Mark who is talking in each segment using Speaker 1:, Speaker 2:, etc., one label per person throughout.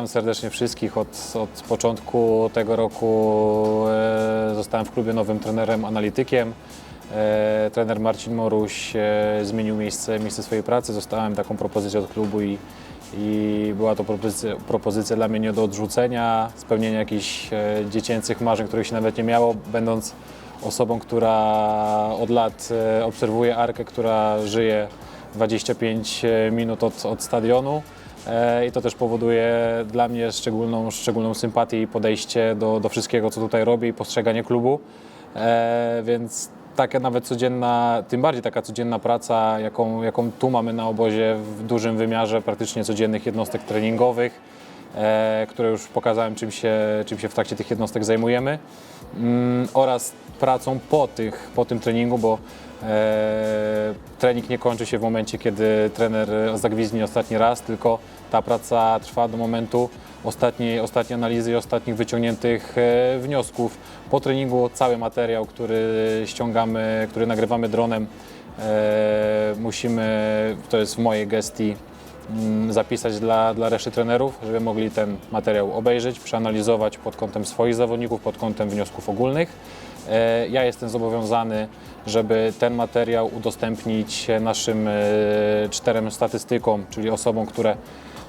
Speaker 1: Witam serdecznie wszystkich. Od, od początku tego roku e, zostałem w klubie nowym trenerem analitykiem. E, trener Marcin Moruś e, zmienił miejsce, miejsce swojej pracy. Zostałem taką propozycją od klubu i, i była to propozycja, propozycja dla mnie nie do odrzucenia, spełnienia jakichś e, dziecięcych marzeń, których się nawet nie miało, będąc osobą, która od lat e, obserwuje Arkę, która żyje 25 minut od, od stadionu. E, I to też powoduje dla mnie szczególną, szczególną sympatię i podejście do, do wszystkiego, co tutaj robię i postrzeganie klubu. E, Więc taka nawet codzienna, tym bardziej taka codzienna praca, jaką, jaką tu mamy na obozie w dużym wymiarze praktycznie codziennych jednostek treningowych, które już pokazałem, czym się, czym się w trakcie tych jednostek zajmujemy. Mm, oraz pracą po, tych, po tym treningu, bo e, trening nie kończy się w momencie, kiedy trener zagwizdnie ostatni raz, tylko ta praca trwa do momentu ostatniej, ostatniej analizy i ostatnich wyciągniętych e, wniosków. Po treningu cały materiał, który ściągamy, który nagrywamy dronem, e, musimy, to jest w mojej gestii, zapisać dla, dla reszty trenerów, żeby mogli ten materiał obejrzeć, przeanalizować pod kątem swoich zawodników, pod kątem wniosków ogólnych. E, Ja jestem zobowiązany, żeby ten materiał udostępnić naszym e, czterem statystykom, czyli osobom, które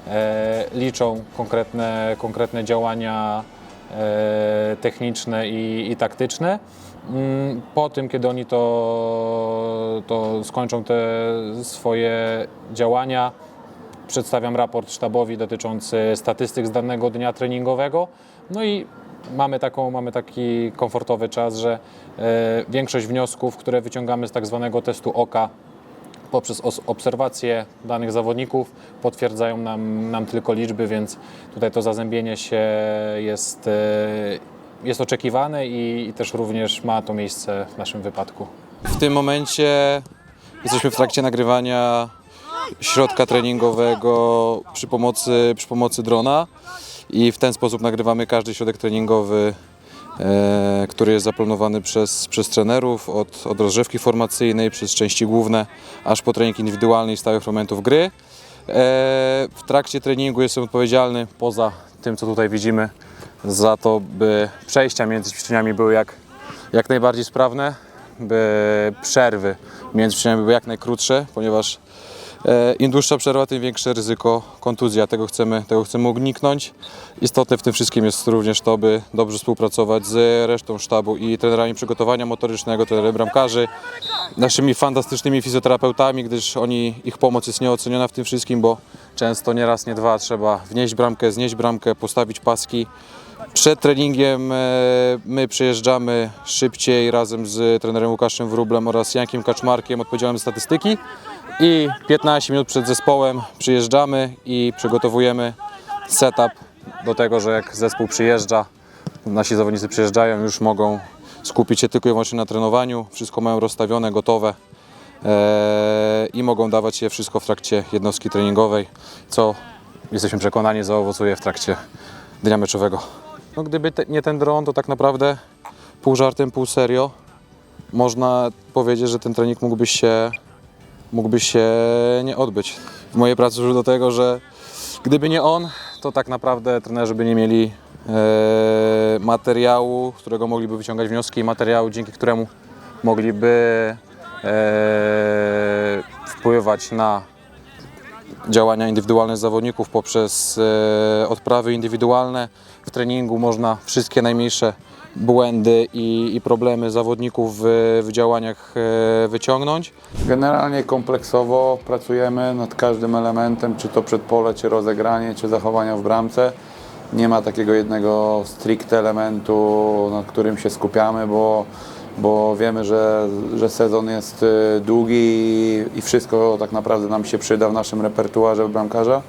Speaker 1: e, liczą konkretne, konkretne działania techniczne i, i taktyczne. Mm, Po tym, kiedy oni to, to skończą te swoje działania, przedstawiam raport sztabowi dotyczący statystyk z danego dnia treningowego. No i mamy, taką, mamy taki komfortowy czas, że e, większość wniosków, które wyciągamy z tak zwanego testu oka poprzez obserwacje danych zawodników potwierdzają nam, nam tylko liczby, więc tutaj to zazębienie się jest, e, jest oczekiwane i, i też również ma to miejsce w naszym wypadku.
Speaker 2: W tym momencie jesteśmy w trakcie nagrywania środka treningowego przy pomocy, przy pomocy drona i w ten sposób nagrywamy każdy środek treningowy, e, który jest zaplanowany przez, przez trenerów od, od rozgrzewki formacyjnej, przez części główne, aż po trening indywidualny i stałych momentów gry. E, w trakcie treningu jestem odpowiedzialny, poza tym co tutaj widzimy, za to, by przejścia między ćwiczeniami były jak, jak najbardziej sprawne, by przerwy między ćwiczeniami były jak najkrótsze, ponieważ im dłuższa przerwa, tym większe ryzyko kontuzji, a tego chcemy, tego chcemy uniknąć. Istotne w tym wszystkim jest również to, by dobrze współpracować z resztą sztabu i trenerami przygotowania motorycznego, trenerami bramkarzy, naszymi fantastycznymi fizjoterapeutami, gdyż oni, ich pomoc jest nieoceniona w tym wszystkim, bo często nie raz, nie dwa trzeba wnieść bramkę, znieść bramkę, postawić paski. Przed treningiem e, my przyjeżdżamy szybciej razem z trenerem Łukaszem Wróblem oraz Jankiem Kaczmarkiem, odpowiedzialnym za statystyki. I 15 minut przed zespołem przyjeżdżamy i przygotowujemy setup do tego, że jak zespół przyjeżdża, nasi zawodnicy przyjeżdżają, już mogą skupić się tylko i wyłącznie na trenowaniu. Wszystko mają rozstawione, gotowe e, i mogą dawać się wszystko w trakcie jednostki treningowej, co jesteśmy przekonani zaowocuje w trakcie dnia meczowego. No, gdyby te, nie ten dron, to tak naprawdę pół żartem, pół serio można powiedzieć, że ten trening mógłby się, mógłby się nie odbyć. W mojej pracy już do tego, że gdyby nie on, to tak naprawdę trenerzy by nie mieli e, materiału, z którego mogliby wyciągać wnioski i materiału, dzięki któremu mogliby e, wpływać na działania indywidualne zawodników poprzez e, odprawy indywidualne. W treningu można wszystkie najmniejsze błędy i, i problemy zawodników w, w działaniach e, wyciągnąć.
Speaker 3: Generalnie kompleksowo pracujemy nad każdym elementem, czy to przedpole, czy rozegranie, czy zachowania w bramce. Nie ma takiego jednego stricte elementu, nad którym się skupiamy, bo, bo wiemy, że, że sezon jest y, długi i, i wszystko tak naprawdę nam się przyda w naszym repertuarze bramkarza.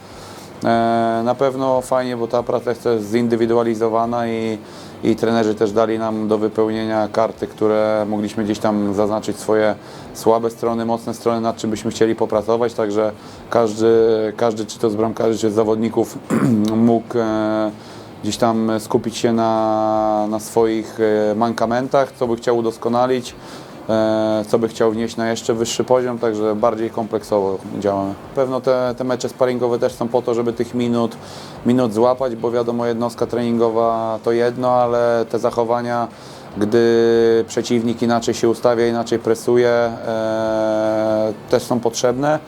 Speaker 3: E, Na pewno fajnie, bo ta praca jest zindywidualizowana i, i trenerzy też dali nam do wypełnienia karty, które mogliśmy gdzieś tam zaznaczyć swoje słabe strony, mocne strony, nad czym byśmy chcieli popracować, także każdy, każdy czy to z bramkarzy, czy z zawodników mógł e, gdzieś tam skupić się na, na swoich e, mankamentach, co by chciał udoskonalić co by chciał wnieść na jeszcze wyższy poziom, także bardziej kompleksowo działamy. Pewno te, te mecze sparingowe też są po to, żeby tych minut, minut złapać, bo wiadomo jednostka treningowa to jedno, ale te zachowania, gdy przeciwnik inaczej się ustawia, inaczej presuje, e, też są potrzebne.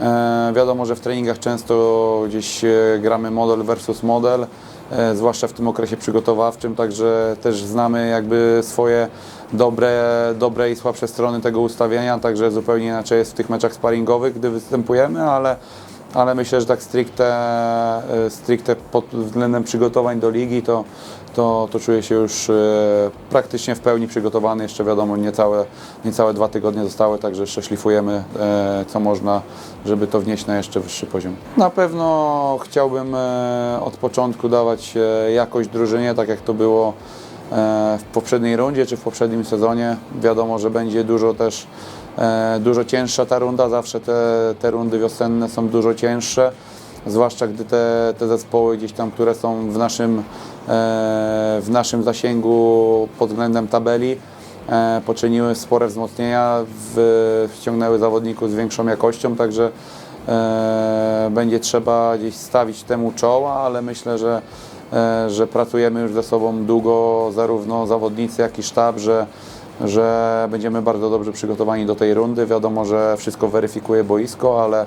Speaker 3: E, wiadomo, że w treningach często gdzieś e, gramy model versus model, e, zwłaszcza w tym okresie przygotowawczym, także też znamy jakby swoje dobre, dobre i słabsze strony tego ustawienia, także zupełnie inaczej jest w tych meczach sparingowych, gdy występujemy, ale, ale myślę, że tak stricte, stricte pod względem przygotowań do ligi, to, to, to czuję się już e, praktycznie w pełni przygotowany. Jeszcze wiadomo, niecałe, niecałe dwa tygodnie zostały, także jeszcze szlifujemy e, co można, żeby to wnieść na jeszcze wyższy poziom. Na pewno chciałbym e, od początku dawać jakość drużynie, tak jak to było w poprzedniej rundzie czy w poprzednim sezonie. Wiadomo, że będzie dużo też dużo cięższa ta runda, zawsze te, te rundy wiosenne są dużo cięższe zwłaszcza gdy te, te zespoły gdzieś tam, które są w naszym, e, w naszym zasięgu pod względem tabeli, e, poczyniły spore wzmocnienia, w, wciągnęły zawodników z większą jakością, także e, będzie trzeba gdzieś stawić temu czoła, ale myślę, że, że pracujemy już ze sobą długo, zarówno zawodnicy, jak i sztab, że, że będziemy bardzo dobrze przygotowani do tej rundy. Wiadomo, że wszystko weryfikuje boisko, ale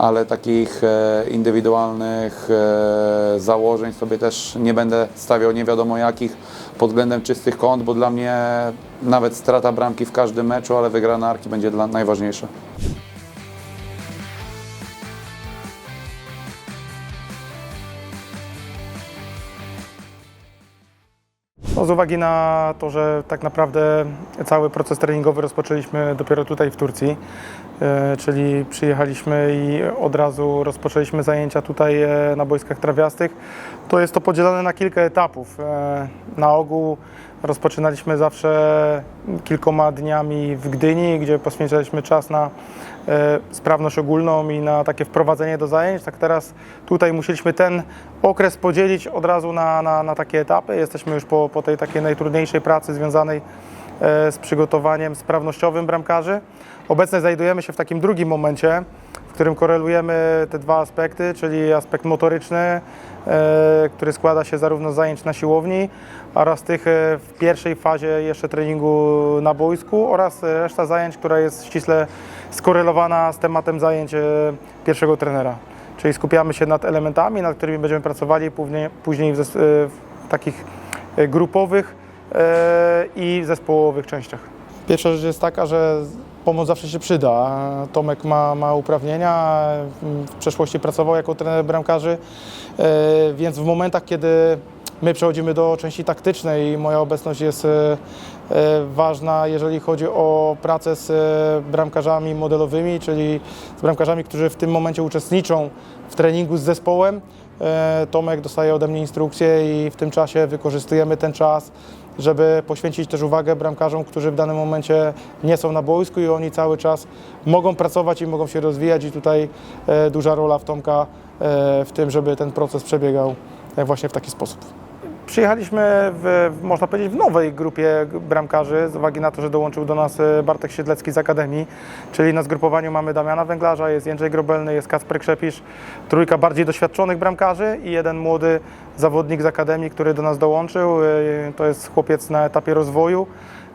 Speaker 3: ale takich e, indywidualnych e, założeń sobie też nie będę stawiał nie wiadomo jakich pod względem czystych kąt, bo dla mnie nawet strata bramki w każdym meczu, ale wygrana arki będzie dla najważniejsza.
Speaker 4: No, z uwagi na to, że tak naprawdę cały proces treningowy rozpoczęliśmy dopiero tutaj w Turcji, e, czyli przyjechaliśmy i od razu rozpoczęliśmy zajęcia tutaj e, na boiskach trawiastych, to jest to podzielone na kilka etapów. E, Na ogół rozpoczynaliśmy zawsze kilkoma dniami w Gdyni, gdzie poświęcaliśmy czas na e, sprawność ogólną i na takie wprowadzenie do zajęć. Tak teraz tutaj musieliśmy ten okres podzielić od razu na, na, na takie etapy. Jesteśmy już po, po tej takiej najtrudniejszej pracy związanej z przygotowaniem sprawnościowym bramkarzy. Obecnie znajdujemy się w takim drugim momencie, w którym korelujemy te dwa aspekty, czyli aspekt motoryczny, e, który składa się zarówno z zajęć na siłowni oraz tych e, w pierwszej fazie jeszcze treningu na boisku oraz reszta zajęć, która jest ściśle skorelowana z tematem zajęć e, pierwszego trenera. Czyli skupiamy się nad elementami, nad którymi będziemy pracowali później, w, e, takich e, grupowych e, i zespołowych częściach. Pierwsza rzecz jest taka, że pomoc zawsze się przyda. Tomek ma, ma uprawnienia, w przeszłości pracował jako trener bramkarzy, e, więc w momentach, kiedy my przechodzimy do części taktycznej i moja obecność jest e, ważna, jeżeli chodzi o pracę z bramkarzami modelowymi, czyli z bramkarzami, którzy w tym momencie uczestniczą w treningu z zespołem. Tomek dostaje ode mnie instrukcje i w tym czasie wykorzystujemy ten czas, żeby poświęcić też uwagę bramkarzom, którzy w danym momencie nie są na boisku i oni cały czas mogą pracować i mogą się rozwijać i tutaj e, duża rola w Tomka e, w tym, żeby ten proces przebiegał e, właśnie w taki sposób. Przyjechaliśmy, w, można powiedzieć, w nowej grupie bramkarzy, z uwagi na to, że dołączył do nas e, Bartek Siedlecki z Akademii, czyli na zgrupowaniu mamy Damiana Węglarza, jest Jędrzej Grobelny, jest Kacper Krzepisz, trójka bardziej doświadczonych bramkarzy i jeden młody zawodnik z Akademii, który do nas dołączył. E, To jest chłopiec na etapie rozwoju,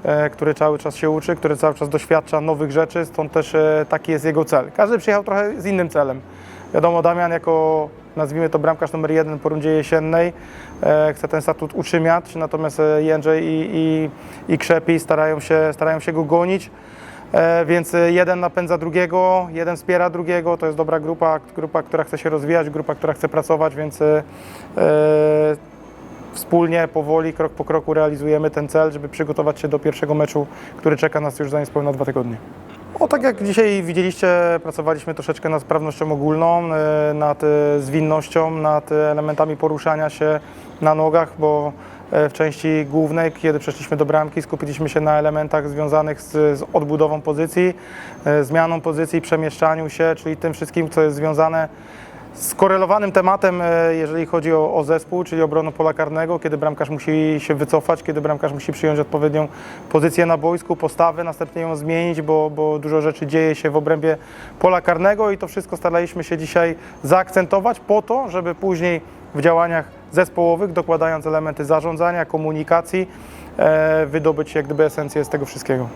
Speaker 4: e, który cały czas się uczy, który cały czas doświadcza nowych rzeczy, stąd też taki jest jego cel. Każdy przyjechał trochę z innym celem. Wiadomo, Damian jako, nazwijmy to bramkarz numer jeden po rundzie jesiennej, e, chce ten statut utrzymiać, natomiast e, Jędrzej i, i, i Krzepi starają się, starają się go gonić. E, Więc jeden napędza drugiego, jeden wspiera drugiego. To jest dobra grupa, grupa, która chce się rozwijać, grupa, która chce pracować, więc wspólnie, powoli, krok po kroku realizujemy ten cel, żeby przygotować się do pierwszego meczu, który czeka nas już za niespełna dwa tygodnie. O, tak jak dzisiaj widzieliście, pracowaliśmy troszeczkę nad sprawnością ogólną, e, nad e, zwinnością, nad elementami poruszania się na nogach, bo e, w części głównej, kiedy przeszliśmy do bramki, skupiliśmy się na elementach związanych z, z odbudową pozycji, zmianą pozycji, przemieszczaniu się, czyli tym wszystkim, co jest związane skorelowanym tematem, e, jeżeli chodzi o, o zespół, czyli obronę pola karnego, kiedy bramkarz musi się wycofać, kiedy bramkarz musi przyjąć odpowiednią pozycję na boisku, postawę, następnie ją zmienić, bo, bo dużo rzeczy dzieje się w obrębie pola karnego i to wszystko staraliśmy się dzisiaj zaakcentować po to, żeby później w działaniach zespołowych, dokładając elementy zarządzania, komunikacji, e, wydobyć jak gdyby esencję z tego wszystkiego.